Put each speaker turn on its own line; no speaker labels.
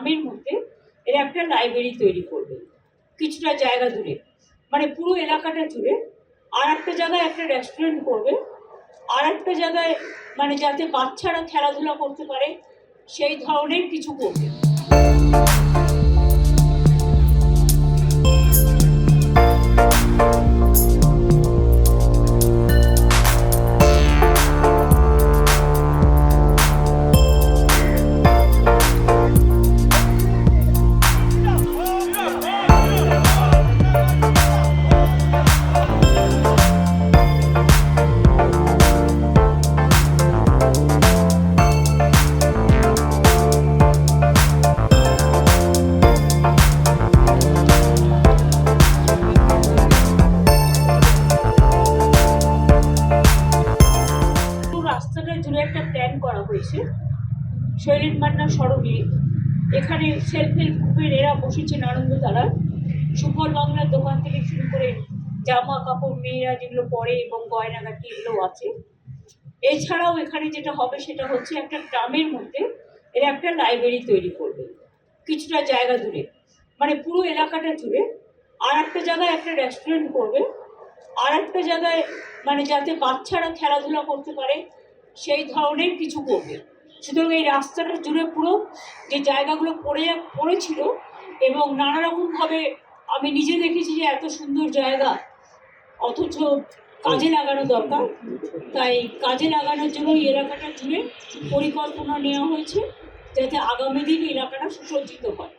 গ্রামের মধ্যে এরা একটা লাইব্রেরি তৈরি করবে, কিছুটা জায়গা জুড়ে মানে পুরো এলাকাটা জুড়ে আর একটা জায়গায় একটা রেস্টুরেন্ট করবে, আর একটা জায়গায় মানে যাতে বাচ্চারা খেলাধুলা করতে পারে, সেই ধরনের কিছু করবে। রাস্তাটা জুড়ে একটা প্ল্যান করা হয়েছে। শৈলেন মান্না সড়কে এখানে সেলফ হেল্প গ্রুপের এরা বসেছে নানন্দতলা সুফল বাংলার দোকান থেকে শুরু করে জামা কাপড়, মেয়েরা যেগুলো পরে এবং গয়নাগাটি এগুলো আছে। এছাড়াও এখানে যেটা হবে সেটা হচ্ছে একটা গ্রামের মধ্যে এরা একটা লাইব্রেরি তৈরি করবে। কিছুটা জায়গা জুড়ে। মানে পুরো এলাকাটা জুড়ে আর একটা জায়গায় একটা রেস্টুরেন্ট করবে। আর একটা জায়গায় মানে যাতে বাচ্চারা খেলাধুলা করতে পারে সেই ধরনের কিছু করবে। সুতরাং এই রাস্তাটা জুড়ে পুরো যে জায়গাগুলো পড়ে, পড়েছিল এবং নানা রকমভাবে আমি নিজে দেখেছি যে এত সুন্দর জায়গা, অথচ কাজে লাগানো দরকার। তাই কাজে লাগানোর জন্য এই এলাকাটা জুড়ে পরিকল্পনা নেওয়া হয়েছে যাতে আগামী দিন এলাকাটা সুসজ্জিত হয়।